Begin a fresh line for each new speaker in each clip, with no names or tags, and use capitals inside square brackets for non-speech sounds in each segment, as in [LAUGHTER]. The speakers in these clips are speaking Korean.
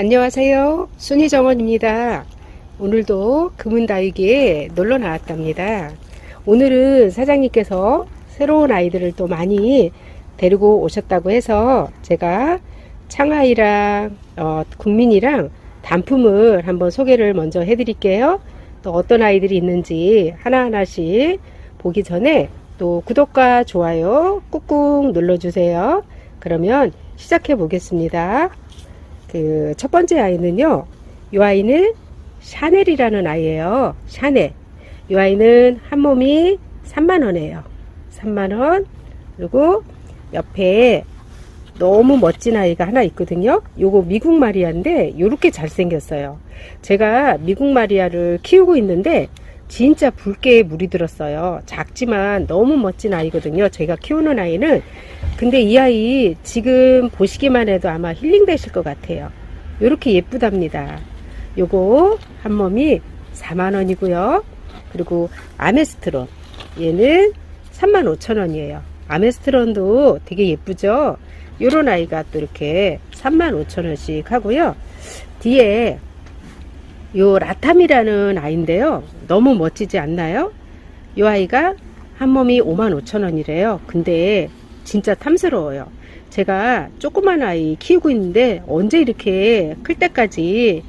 안녕하세요. 순희정원입니다. 오늘도 금은다육이에 놀러 나왔답니다. 오늘은 사장님께서 새로운 아이들을 또 많이 데리고 오셨다고 해서 제가 창아이랑 어, 국민이랑 단품을 한번 소개를 먼저 해드릴게요. 또 어떤 아이들이 있는지 하나하나씩 보기 전에 또 구독과 좋아요 꾹꾹 눌러주세요. 그러면 시작해 보겠습니다. 그 첫 번째 아이는요. 이 아이는 샤넬이라는 아이예요. 샤넬. 이 아이는 한 몸이 3만 원이에요. 3만 원. 그리고 옆에 너무 멋진 아이가 하나 있거든요. 요거 미국 마리아인데 요렇게 잘생겼어요. 제가 미국 마리아를 키우고 있는데 진짜 붉게 물이 들었어요. 작지만 너무 멋진 아이거든요. 제가 키우는 아이는 근데 이 아이 지금 보시기만 해도 아마 힐링 되실 것 같아요. 요렇게 예쁘답니다. 요거 한 몸이 4만원이고요. 그리고 아메스트론. 얘는 35,000원이에요. 아메스트론도 되게 예쁘죠? 요런 아이가 또 이렇게 35,000원씩 하고요. 뒤에 요 라탐이라는 아이인데요. 너무 멋지지 않나요? 요 아이가 한 몸이 55,000원이래요. 근데 진짜 탐스러워요. 제가 조그만 아이 키우고 있는데 언제 이렇게 클 때까지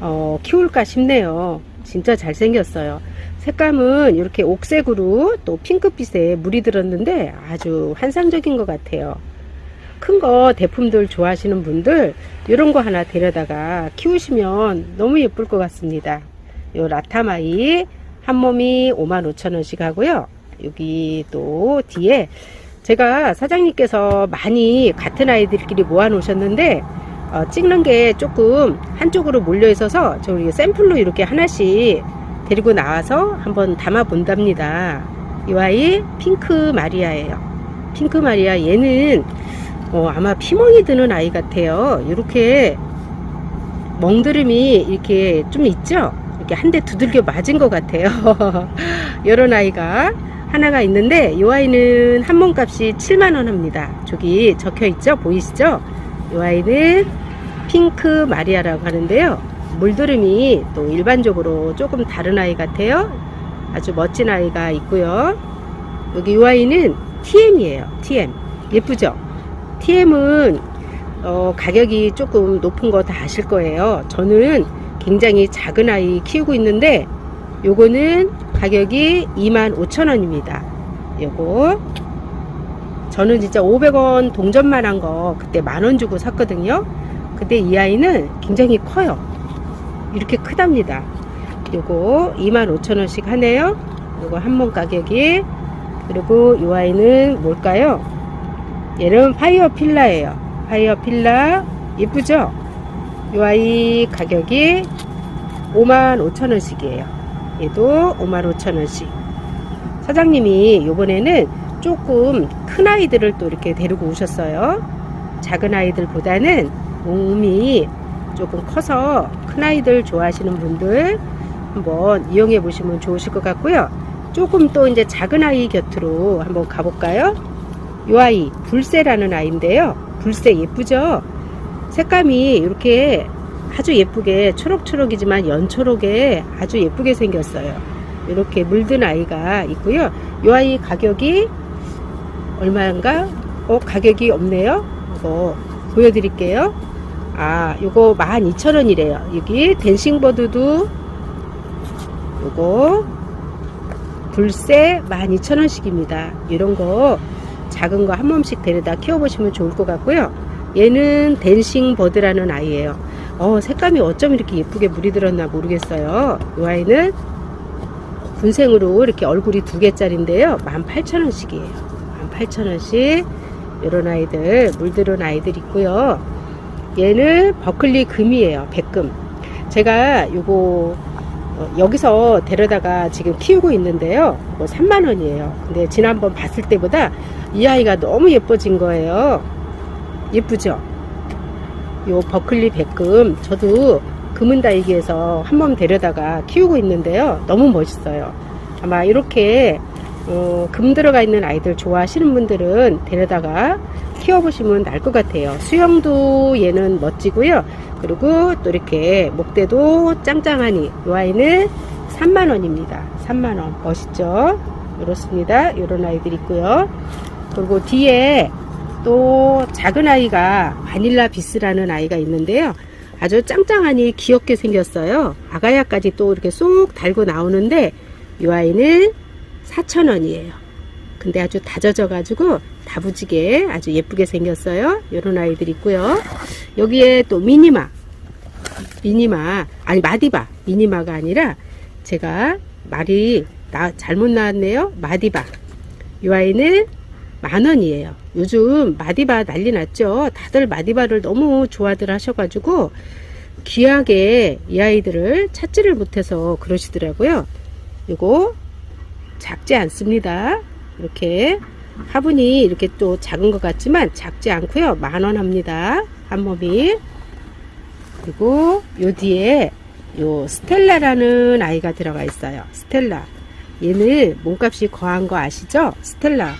어, 키울까 싶네요. 진짜 잘생겼어요. 색감은 이렇게 옥색으로 또 핑크빛에 물이 들었는데 아주 환상적인 것 같아요. 큰 거 대품들 좋아하시는 분들 이런 거 하나 데려다가 키우시면 너무 예쁠 것 같습니다. 요 라타마이 한 몸이 55,000원씩 하고요. 여기 또 뒤에 제가 사장님께서 많이 같은 아이들끼리 모아 놓으셨는데 어, 찍는 게 조금 한쪽으로 몰려 있어서 저희 샘플로 이렇게 하나씩 데리고 나와서 한번 담아 본답니다. 이 아이 핑크 마리아예요. 핑크 마리아 얘는 어, 아마 피멍이 드는 아이 같아요. 이렇게 멍드름이 이렇게 좀 있죠? 이렇게 한 대 두들겨 맞은 것 같아요. [LAUGHS] 이런 아이가 하나가 있는데 이 아이는 한 몸값이 7만원 합니다. 저기 적혀 있죠? 보이시죠? 이 아이는 핑크 마리아라고 하는데요. 물드름이 또 일반적으로 조금 다른 아이 같아요. 아주 멋진 아이가 있고요. 여기 이 아이는 TM이에요. TM. 예쁘죠? TM은 어, 가격이 조금 높은 거 다 아실 거예요. 저는 굉장히 작은 아이 키우고 있는데 요거는 가격이 25,000원입니다. 요거 저는 진짜 500원 동전만 한 거 그때 만 원 주고 샀거든요. 근데 이 아이는 굉장히 커요. 이렇게 크답니다. 요거 25,000원씩 하네요. 요거 한 몸 가격이 그리고 이 아이는 뭘까요? 얘는 파이어 필라예요. 파이어 필라 예쁘죠? 이 아이 가격이 55,000원씩이에요. 얘도 55,000원씩. 사장님이 요번에는 조금 큰 아이들을 또 이렇게 데리고 오셨어요. 작은 아이들보다는 몸이 조금 커서 큰 아이들 좋아하시는 분들 한번 이용해 보시면 좋으실 것 같고요. 조금 또 이제 작은 아이 곁으로 한번 가볼까요? 이 아이 불새라는 아이인데요. 불새 예쁘죠? 색감이 이렇게 아주 예쁘게 초록초록이지만 연초록에 아주 예쁘게 생겼어요. 이렇게 물든 아이가 있고요. 이 아이 가격이 얼마인가? 어, 가격이 없네요. 이거 보여드릴게요. 아, 요거 12,000원이래요. 여기 댄싱버드도 요거 불새 12,000원씩입니다. 이런 거 작은 거 한 몸씩 데려다 키워보시면 좋을 것 같고요. 얘는 댄싱 버드라는 아이예요. 어, 색감이 어쩜 이렇게 예쁘게 물이 들었나 모르겠어요. 이 아이는 군생으로 이렇게 얼굴이 두 개짜리인데요. 18,000원씩이에요. 18,000원씩 이런 아이들 물들은 아이들 있고요. 얘는 버클리 금이에요. 백금. 제가 요거 어, 여기서 데려다가 지금 키우고 있는데요. 뭐 3만 원이에요. 근데 지난번 봤을 때보다 이 아이가 너무 예뻐진 거예요. 예쁘죠? 요 버클리 백금 저도 금은다이기에서 한 번 데려다가 키우고 있는데요. 너무 멋있어요. 아마 이렇게 어, 금 들어가 있는 아이들 좋아하시는 분들은 데려다가 키워보시면 날것 같아요. 수영도 얘는 멋지고요. 그리고 또 이렇게 목대도 짱짱하니 이 아이는 3만원입니다. 3만원. 멋있죠? 이렇습니다. 이런 아이들 있고요. 그리고 뒤에 또 작은 아이가 바닐라 비스라는 아이가 있는데요. 아주 짱짱하니 귀엽게 생겼어요. 아가야까지 또 이렇게 쏙 달고 나오는데 이 아이는 4,000원이에요. 근데 아주 다져져 가지고 다부지게 아주 예쁘게 생겼어요. 이런 아이들 있고요. 여기에 또 미니마 미니마 아니 마디바 미니마가 아니라 제가 말이 나 잘못 나왔네요. 마디바 이 아이는 만 원이에요. 요즘 마디바 난리 났죠. 다들 마디바를 너무 좋아들 하셔가지고 귀하게 이 아이들을 찾지를 못해서 그러시더라고요. 이거 작지 않습니다. 이렇게 화분이 이렇게 또 작은 것 같지만 작지 않고요. 만 원 합니다. 한 몸이. 그리고 요 뒤에 요 스텔라라는 아이가 들어가 있어요. 스텔라. 얘는 몸값이 거한 거 아시죠? 스텔라.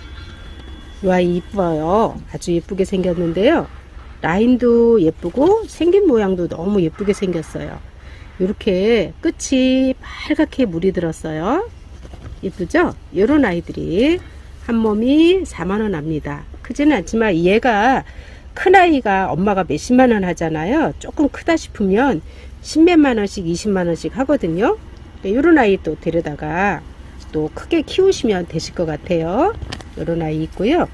요 아이 이뻐요. 아주 예쁘게 생겼는데요. 라인도 예쁘고 생긴 모양도 너무 예쁘게 생겼어요. 이렇게 끝이 빨갛게 물이 들었어요. 예쁘죠? 요런 아이들이 한 몸이 4만원 합니다. 크지는 않지만 얘가 큰 아이가 엄마가 몇십만 원 하잖아요. 조금 크다 싶으면 십몇만 원씩, 이십만 원씩 하거든요. 요런 아이 또 데려다가 또 크게 키우시면 되실 것 같아요. 요런 아이 있고요.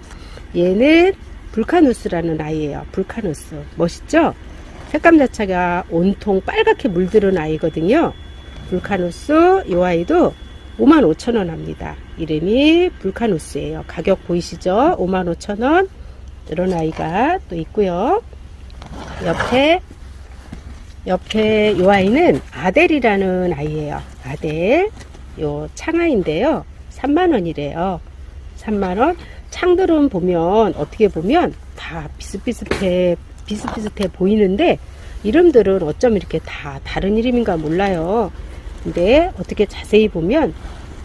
얘는 불카누스라는 아이예요. 불카누스. 멋있죠? 색감 자체가 온통 빨갛게 물들은 아이거든요. 불카누스 이 아이도 55,000원 합니다. 이름이 불카누스예요. 가격 보이시죠? 55,000원. 이런 아이가 또 있고요. 옆에 옆에 이 아이는 아델이라는 아이예요. 아델. 요 창아인데요. 3만 원이래요. 3만 원. 창들은 보면 어떻게 보면 다 비슷비슷해 비슷비슷해 보이는데 이름들은 어쩜 이렇게 다 다른 이름인가 몰라요. 근데 어떻게 자세히 보면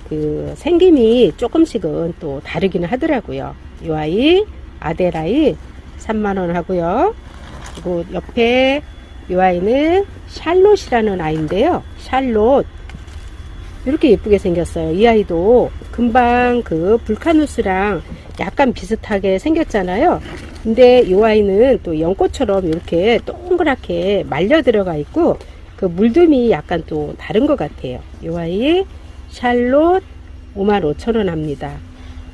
그 생김이 조금씩은 또 다르기는 하더라고요. 이 아이 아델아이 3만원 하고요. 그리고 옆에 이 아이는 샬롯이라는 아이인데요. 샬롯. 이렇게 예쁘게 생겼어요. 이 아이도 금방 그 불카누스랑 약간 비슷하게 생겼잖아요. 근데 이 아이는 또 연꽃처럼 이렇게 동그랗게 말려 들어가 있고 그 물듬이 약간 또 다른 것 같아요. 이 아이 샬롯 55,000원 합니다.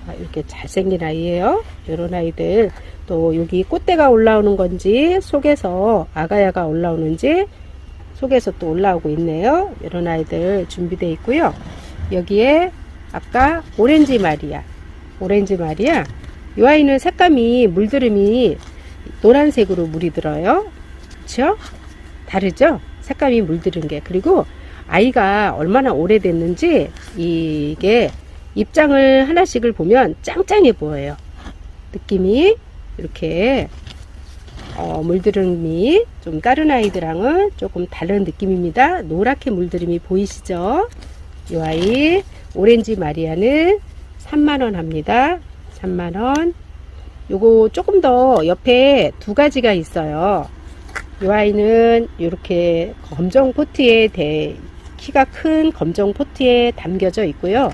아, 이렇게 잘생긴 아이예요. 이런 아이들 또 여기 꽃대가 올라오는 건지 속에서 아가야가 올라오는지 속에서 또 올라오고 있네요. 이런 아이들 준비되어 있고요. 여기에 아까 오렌지 마리아 오렌지 마리아 이 아이는 색감이 물들음이 노란색으로 물이 들어요. 그렇죠? 다르죠? 색감이 물들은 게 그리고 아이가 얼마나 오래됐는지 이게 입장을 하나씩을 보면 짱짱해 보여요. 느낌이 이렇게 어, 물들음이 좀 다른 아이들랑은 조금 다른 느낌입니다. 노랗게 물들음이 보이시죠? 이 아이 오렌지 마리아는 3만원 합니다. 3만원 요거 조금 더 옆에 두 가지가 있어요. 이 아이는 이렇게 검정 포트에 대, 키가 큰 검정 포트에 담겨져 있고요.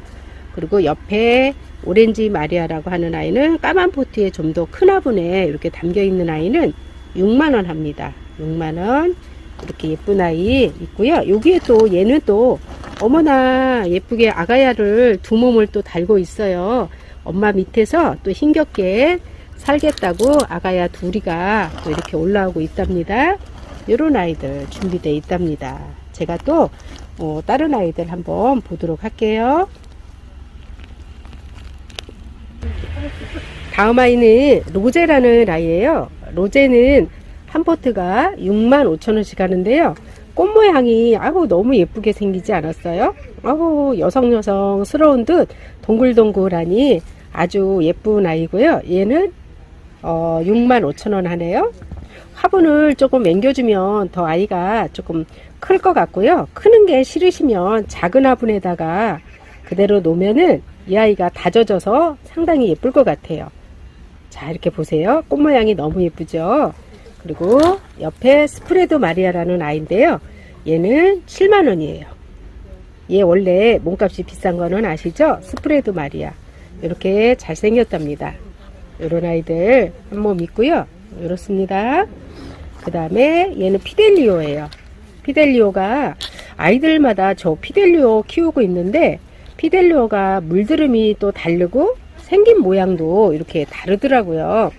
그리고 옆에 오렌지 마리아라고 하는 아이는 까만 포트에 좀 더 큰 화분에 이렇게 담겨 있는 아이는 6만원 합니다. 6만원. 이렇게 예쁜 아이 있고요. 여기에 또 얘는 또 어머나 예쁘게 아가야를 두 몸을 또 달고 있어요. 엄마 밑에서 또 힘겹게 살겠다고 아가야 둘이가 또 이렇게 올라오고 있답니다. 이런 아이들 준비되어 있답니다. 제가 또 어, 다른 아이들 한번 보도록 할게요. 다음 아이는 로제라는 아이예요. 로제는 한 포트가 6만 5천 원씩 하는데요. 꽃 모양이 아우 너무 예쁘게 생기지 않았어요? 아우 여성 여성스러운 듯 동글동글하니 아주 예쁜 아이고요. 얘는 어, 6만 5천 원 하네요. 화분을 조금 맹겨주면 더 아이가 조금 클 것 같고요. 크는 게 싫으시면 작은 화분에다가 그대로 놓으면은 이 아이가 다져져서 상당히 예쁠 것 같아요. 자, 이렇게 보세요. 꽃 모양이 너무 예쁘죠? 그리고 옆에 스프레드 마리아라는 아이인데요. 얘는 7만원이에요. 얘 원래 몸값이 비싼 거는 아시죠? 스프레드 마리아. 이렇게 잘생겼답니다. 요런 아이들 한 몸 있고요. 이렇습니다. 그 다음에 얘는 피델리오예요. 피델리오가 아이들마다 저 피델리오 키우고 있는데 피델리오가 물드름이 또 다르고 생긴 모양도 이렇게 다르더라고요.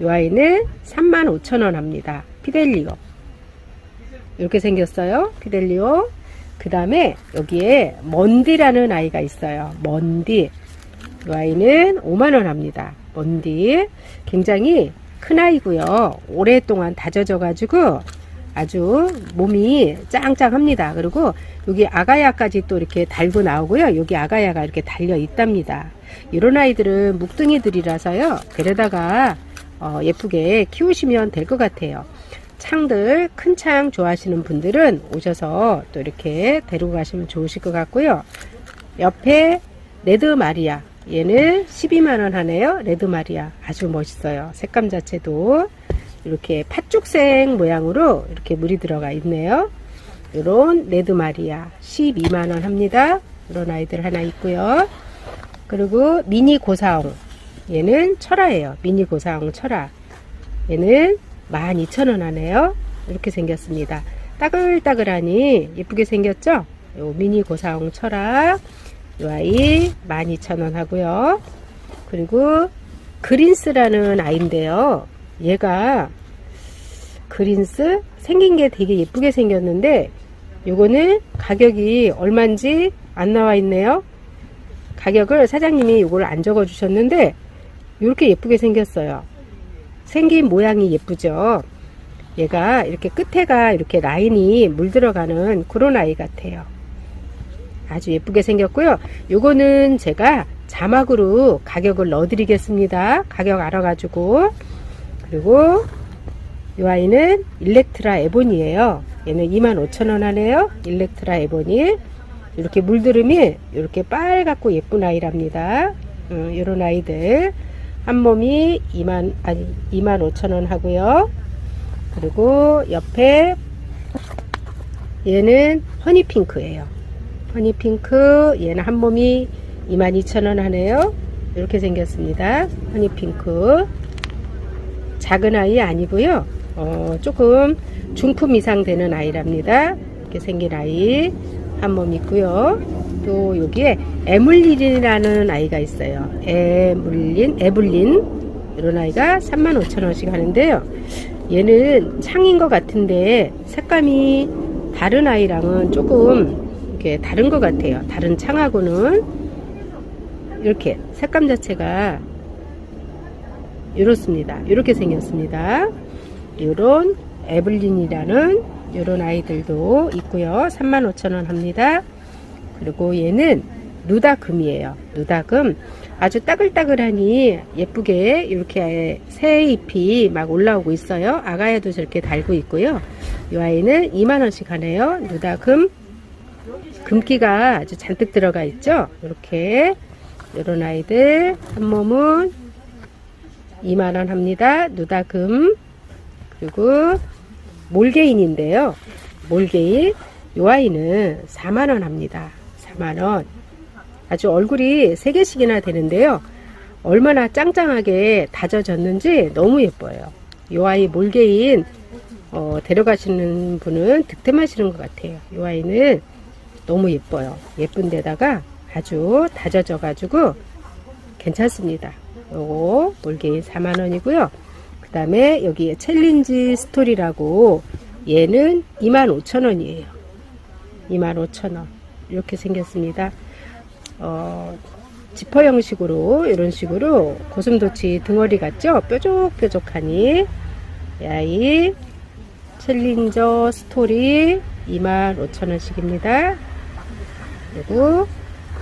이 아이는 35,000원 합니다. 피델리오. 이렇게 생겼어요. 피델리오. 그 다음에 여기에 먼디라는 아이가 있어요. 먼디. 이 아이는 5만원 합니다. 먼디. 굉장히 큰 아이고요. 오랫동안 다져져 가지고 아주 몸이 짱짱합니다. 그리고 여기 아가야까지 또 이렇게 달고 나오고요. 여기 아가야가 이렇게 달려 있답니다. 이런 아이들은 묵둥이들이라서요. 데려다가 어, 예쁘게 키우시면 될 것 같아요. 창들 큰 창 좋아하시는 분들은 오셔서 또 이렇게 데리고 가시면 좋으실 것 같고요. 옆에 레드 마리아 얘는 12만원 하네요. 레드 마리아 아주 멋있어요. 색감 자체도 이렇게 팥죽색 모양으로 이렇게 물이 들어가 있네요. 이런 레드 마리아 12만원 합니다. 이런 아이들 하나 있고요. 그리고 미니 고사홍 얘는 철화예요. 미니 고사홍 철화 얘는 12,000원 하네요. 이렇게 생겼습니다. 따글따글하니 예쁘게 생겼죠? 요 미니 고사홍 철화 요 아이 12,000원 하고요. 그리고 그린스라는 아이인데요. 얘가 그린스 생긴 게 되게 예쁘게 생겼는데 요거는 가격이 얼마인지 안 나와 있네요. 가격을 사장님이 요걸 안 적어 주셨는데 이렇게 예쁘게 생겼어요. 생긴 모양이 예쁘죠. 얘가 이렇게 끝에가 이렇게 라인이 물들어가는 그런 아이 같아요. 아주 예쁘게 생겼고요. 요거는 제가 자막으로 가격을 넣어드리겠습니다. 가격 알아가지고 그리고 이 아이는 일렉트라 에본이에요. 얘는 25,000원 하네요. 일렉트라 에본이 이렇게 물들음이 이렇게 빨갛고 예쁜 아이랍니다. 음, 이런 아이들 한 몸이 2만 아니 25,000원 하고요. 그리고 옆에 얘는 허니핑크예요. 허니핑크 얘는 한 몸이 22,000원 하네요. 이렇게 생겼습니다. 허니핑크 작은 아이 아니고요. 어, 조금 중품 이상 되는 아이랍니다. 이렇게 생긴 아이 한 몸 있고요. 또 여기에 에물린이라는 아이가 있어요. 에물린, 에블린 이런 아이가 35,000원씩 하는데요. 얘는 창인 것 같은데 색감이 다른 아이랑은 조금 이렇게 다른 것 같아요. 다른 창하고는 이렇게 색감 자체가 이렇습니다. 이렇게 생겼습니다. 이런 에블린이라는 이런 아이들도 있고요. 35,000원 합니다. 그리고 얘는 누다금이에요. 누다금 아주 따글따글하니 예쁘게 이렇게 새 잎이 막 올라오고 있어요. 아가야도 저렇게 달고 있고요. 이 아이는 2만원씩 하네요. 누다금 금기가 아주 잔뜩 들어가 있죠. 이렇게 이런 아이들 한 몸은 2만원 합니다. 누다금 그리고 몰개인인데요. 몰개인 이 아이는 4만원 합니다. 4만원 아주 얼굴이 3개씩이나 되는데요. 얼마나 짱짱하게 다져졌는지 너무 예뻐요. 이 아이 몰개인 어, 데려가시는 분은 득템하시는 것 같아요. 이 아이는 너무 예뻐요. 예쁜 데다가 아주 다져져 가지고 괜찮습니다. 요거 몰개인 4만원이고요. 그 다음에 여기 챌린지 스토리라고 얘는 25,000원이에요. 25,000원. 이렇게 생겼습니다. 어, 지퍼 형식으로 이런 식으로 고슴도치 등어리 같죠? 뾰족뾰족하니 야이 챌린저 스토리 25,000원씩입니다. 그리고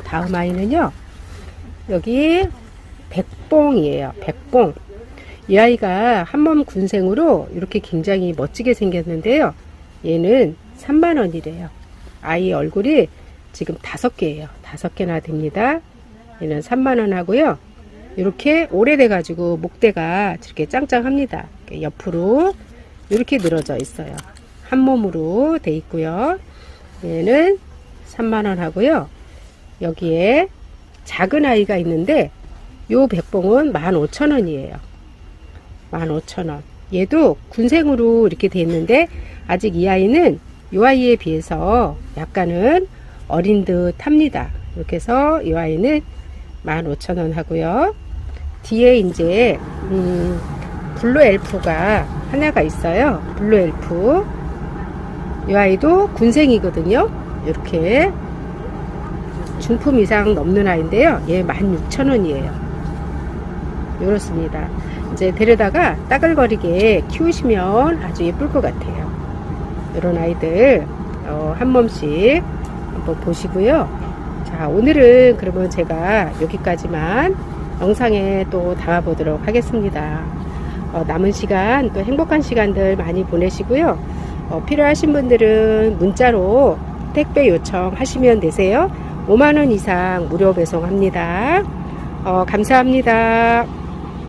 다음 아이는요. 여기 백봉이에요. 백봉. 이 아이가 한몸 군생으로 이렇게 굉장히 멋지게 생겼는데요. 얘는 3만원이래요. 아이 얼굴이 지금 다섯 개예요. 다섯 개나 됩니다. 얘는 3만원 하고요. 이렇게 오래돼 가지고 목대가 이렇게 짱짱합니다. 옆으로 이렇게 늘어져 있어요. 한 몸으로 돼 있고요. 얘는 3만원 하고요. 여기에 작은 아이가 있는데 요 백봉은 15,000원이에요. 15,000원. 얘도 군생으로 이렇게 돼 있는데 아직 이 아이는 이 아이에 비해서 약간은 어린 듯 합니다. 이렇게 해서 이 아이는 15,000원 하고요. 뒤에 이제 음, 블루 엘프가 하나가 있어요. 블루 엘프. 이 아이도 군생이거든요. 이렇게 중품 이상 넘는 아이인데요. 얘 16,000원이에요. 이렇습니다. 이제 데려다가 따글거리게 키우시면 아주 예쁠 것 같아요. 이런 아이들 어, 한 몸씩 한번 보시고요. 자, 오늘은 그러면 제가 여기까지만 영상에 또 담아보도록 하겠습니다. 어, 남은 시간 또 행복한 시간들 많이 보내시고요. 어, 필요하신 분들은 문자로 택배 요청하시면 되세요. 5만원 이상 무료 배송합니다. 어, 감사합니다.